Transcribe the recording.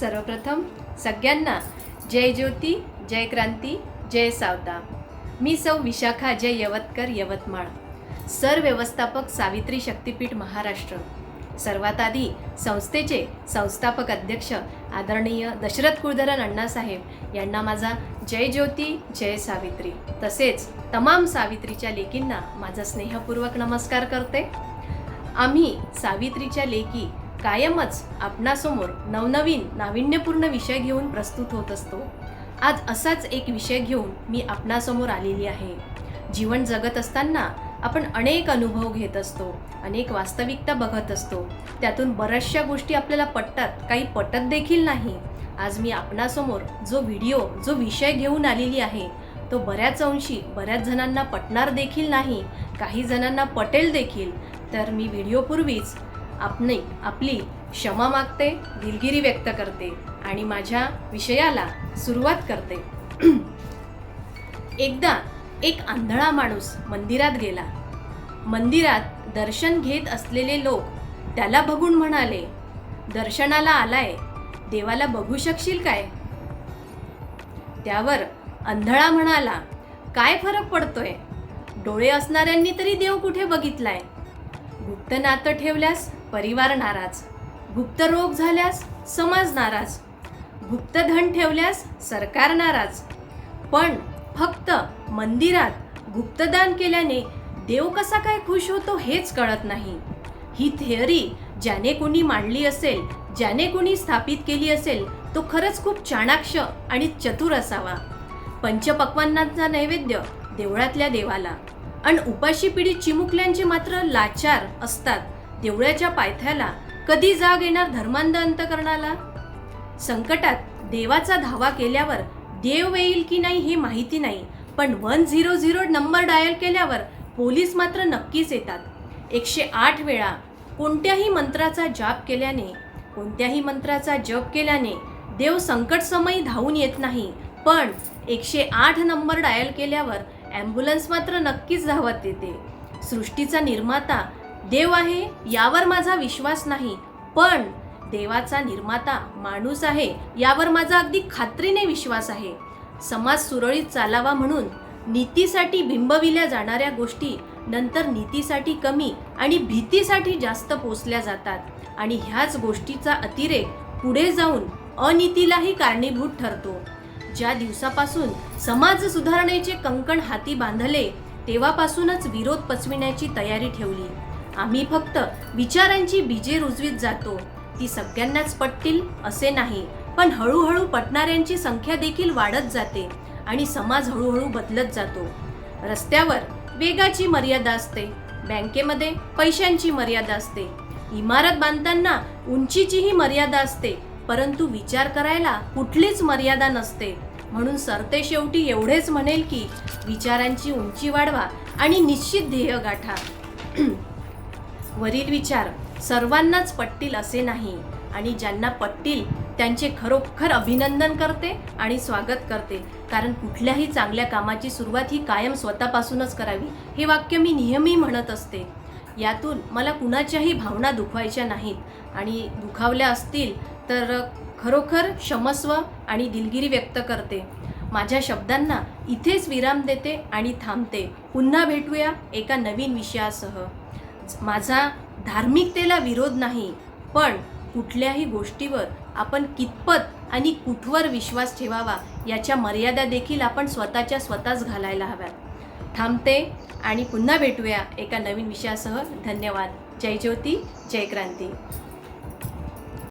सर्वप्रथम सगळ्यांना जय ज्योती जय क्रांती जय सावता. मी सौ विशाखा जय यवतकर यवतमाळ. सर व्यवस्थापक सावित्री शक्तीपीठ महाराष्ट्र. सर्वात आधी संस्थेचे संस्थापक अध्यक्ष आदरणीय दशरथ कुळधरन अण्णासाहेब यांना माझा जय ज्योती जय सावित्री. तसेच तमाम सावित्रीच्या लेकींना माझा स्नेहपूर्वक नमस्कार करते. आम्ही सावित्रीच्या लेकी कायमच आपणासमोर नवनवीन नाविन्यपूर्ण विषय घेऊन प्रस्तुत होत असतो. आज असाच एक विषय घेऊन मी आपणासमोर आलेली आहे. जीवन जगत असताना आपण अनेक अनुभव घेत असतो अनेक वास्तविकता बघत असतो. त्यातून बऱ्याचशा गोष्टी आपल्याला पटतात काही पटत देखील नाही. आज मी आपणासमोर जो व्हिडिओ जो विषय घेऊन आलेली आहे तो बऱ्याच अंशी बऱ्याच जणांना पटणार देखील नाही काही जणांना पटेल देखील. तर मी व्हिडिओपूर्वीच आपणे आपली क्षमा मागते दिलगिरी व्यक्त करते आणि माझ्या विषयाला सुरुवात करते. एकदा एक आंधळा माणूस मंदिरात गेला. मंदिरात दर्शन घेत असलेले लोक त्याला बघून म्हणाले दर्शनाला आलाय देवाला बघू शकशील काय? त्यावर आंधळा म्हणाला काय फरक पडतोय? डोळे असणाऱ्यांनी तरी देव कुठे बघितलाय? गुप्त नातं ठेवल्यास परिवार नाराज. गुप्त रोग झाल्यास समाज नाराज. गुप्त धन ठेवल्यास सरकार नाराज. पण फक्त मंदिरात गुप्तदान केल्याने देव कसा काय खुश होतो हेच कळत नाही. ही थेअरी ज्याने कोणी मांडली असेल ज्याने कोणी स्थापित केली असेल तो खरंच खूप चाणाक्ष आणि चतुर असावा. पंचपक्वांनाचा नैवेद्य देवळातल्या देवाला. आणि उपाशी पिढी चिमुकल्यांचे मात्र लाचार असतात. देवळाच्या पायथ्याला कधी जाग येणार धर्मांध अंतकरणाला? संकटात देवाचा धावा केल्यावर देव येईल की नाही हे माहिती नाही पण one zero zero number dial केल्यावर पोलीस मात्र नक्कीच येतात. एकशे आठ वेळा कोणत्याही मंत्राचा जाप केल्याने कोणत्याही मंत्राचा जप केल्याने देव संकटसमयी धावून येत नाही पण एकशे आठ नंबर डायल केल्यावर ॲम्ब्युलन्स मात्र नक्कीच धावत येते. सृष्टीचा निर्माता देव आहे यावर माझा विश्वास नाही पण देवाचा निर्माता माणूस आहे यावर माझा अगदी खात्रीने विश्वास आहे. समाज सुरळीत चालावा म्हणून नीतीसाठी बिंबविल्या जाणाऱ्या गोष्टी नंतर नीतीसाठी कमी आणि भीतीसाठी जास्त पोचल्या जातात. आणि ह्याच गोष्टीचा अतिरेक पुढे जाऊन अनितीलाही कारणीभूत ठरतो. ज्या दिवसापासून समाज सुधारणेचे कंकण हाती बांधले तेव्हापासूनच विरोध पचविण्याची तयारी ठेवली. आम्ही फक्त विचारांची बीजे रुजवीत जातो. ती सगळ्यांनाच पटतील असे नाही पण हळूहळू पटणाऱ्यांची संख्या देखील वाढत जाते आणि समाज हळूहळू बदलत जातो. रस्त्यावर वेगाची मर्यादा असते बँकेमध्ये पैशांची मर्यादा असते इमारत बांधताना उंचीचीही मर्यादा असते परंतु विचार करायला कुठलीच मर्यादा नसते. म्हणून सरते शेवटी एवढेच म्हणेल की विचारांची उंची वाढवा आणि निश्चित ध्येय गाठा. वरील विचार सर्वांनाच पटतील असे नाही. आणि ज्यांना पटतील त्यांचे खरोखर अभिनंदन करते आणि स्वागत करते. कारण कुठल्याही चांगल्या कामाची सुरुवात ही कायम स्वतःपासूनच करावी हे वाक्य मी नेहमी म्हणत असते. यातून मला कुणाच्याही भावना दुखवायच्या नाहीत. आणि दुखावल्या असतील तर खरोखर क्षमस्व आणि दिलगिरी व्यक्त करते. माझ्या शब्दांना इथेच विराम देते आणि थांबते. पुन्हा भेटूया एका नवीन विषयासह. माझा धार्मिकतेला विरोध नाही पण कुठल्याही गोष्टीवर आपण कितपत आणि कुठवर विश्वास ठेवावा याच्या मर्यादा देखील आपण स्वतःच्या स्वतःच घालायला हव्यात. थांबते आणि पुन्हा भेटूया एका नवीन विषयासह. धन्यवाद. जय ज्योती जय क्रांती.